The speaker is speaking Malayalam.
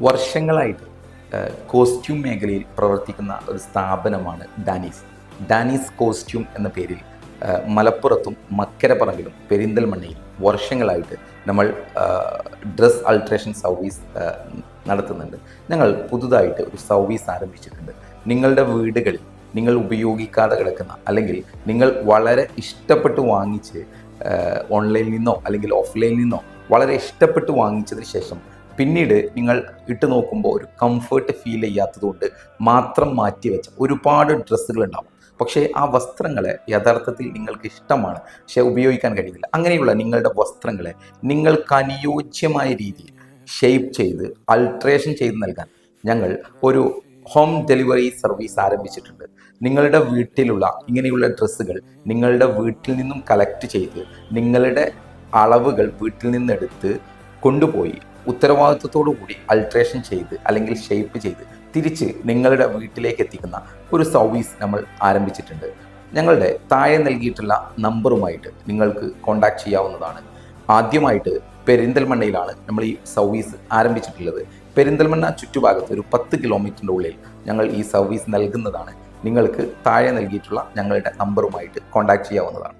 വർഷങ്ങളായിട്ട് കോസ്റ്റ്യൂം മേഖലയിൽ പ്രവർത്തിക്കുന്ന ഒരു സ്ഥാപനമാണ് ഡാനീസ് ഡാനീസ് കോസ്റ്റ്യൂം എന്ന പേരിൽ മലപ്പുറത്തും മക്കരപ്പറമ്പിലും പെരിന്തൽമണ്ണയിൽ വർഷങ്ങളായിട്ട് നമ്മൾ ഡ്രസ് അൾട്രേഷൻ സർവീസ് നടത്തുന്നുണ്ട്. ഞങ്ങൾ പുതുതായിട്ട് ഒരു സർവീസ് ആരംഭിച്ചിട്ടുണ്ട്. നിങ്ങളുടെ വീടുകളിൽ നിങ്ങൾ ഉപയോഗിക്കാതെ കിടക്കുന്ന അല്ലെങ്കിൽ നിങ്ങൾ വളരെ ഇഷ്ടപ്പെട്ട് വാങ്ങിച്ച് ഓൺലൈനിൽ നിന്നോ അല്ലെങ്കിൽ ഓഫ്ലൈനിൽ നിന്നോ വളരെ ഇഷ്ടപ്പെട്ട് വാങ്ങിച്ചതിന് ശേഷം പിന്നീട് നിങ്ങൾ ഇട്ട് നോക്കുമ്പോൾ ഒരു കംഫേർട്ട് ഫീൽ ചെയ്യാത്തതുകൊണ്ട് മാത്രം മാറ്റി വെച്ച ഒരുപാട് ഡ്രസ്സുകൾ ഉണ്ടാവും പക്ഷേ ആ വസ്ത്രങ്ങളെ യഥാർത്ഥത്തിൽ നിങ്ങൾക്ക് ഇഷ്ടമാണ്. പക്ഷേ ഉപയോഗിക്കാൻ കഴിയുന്നില്ല അങ്ങനെയുള്ള നിങ്ങളുടെ വസ്ത്രങ്ങളെ നിങ്ങൾക്ക് അനുയോജ്യമായ രീതിയിൽ ഷേപ്പ് ചെയ്ത് അൾട്രേഷൻ ചെയ്ത് നൽകാൻ ഞങ്ങൾ ഒരു ഹോം ഡെലിവറി സർവീസ് ആരംഭിച്ചിട്ടുണ്ട്. നിങ്ങളുടെ വീട്ടിലുള്ള ഇങ്ങനെയുള്ള ഡ്രസ്സുകൾ നിങ്ങളുടെ വീട്ടിൽ നിന്നും കളക്ട് ചെയ്ത് നിങ്ങളുടെ അളവുകൾ വീട്ടിൽ നിന്നെടുത്ത് കൊണ്ടുപോയി ഉത്തരവാദിത്വത്തോടു കൂടി അൾട്രേഷൻ ചെയ്ത് അല്ലെങ്കിൽ ഷേപ്പ് ചെയ്ത് തിരിച്ച് നിങ്ങളുടെ വീട്ടിലേക്ക് എത്തിക്കുന്ന ഒരു സർവീസ് നമ്മൾ ആരംഭിച്ചിട്ടുണ്ട്. ഞങ്ങളുടെ താഴെ നൽകിയിട്ടുള്ള നമ്പറുമായിട്ട് നിങ്ങൾക്ക് കോൺടാക്ട് ചെയ്യാവുന്നതാണ്. ആദ്യമായിട്ട് പെരിന്തൽമണ്ണയിലാണ് നമ്മൾ ഈ സർവീസ് ആരംഭിച്ചിട്ടുള്ളത്. പെരിന്തൽമണ്ണ ചുറ്റുഭാഗത്ത് ഒരു പത്ത് കിലോമീറ്ററിന്റെ ഉള്ളിൽ ഞങ്ങൾ ഈ സർവീസ് നൽകുന്നതാണ്. നിങ്ങൾക്ക് താഴെ നൽകിയിട്ടുള്ള ഞങ്ങളുടെ നമ്പറുമായിട്ട് കോൺടാക്ട് ചെയ്യാവുന്നതാണ്.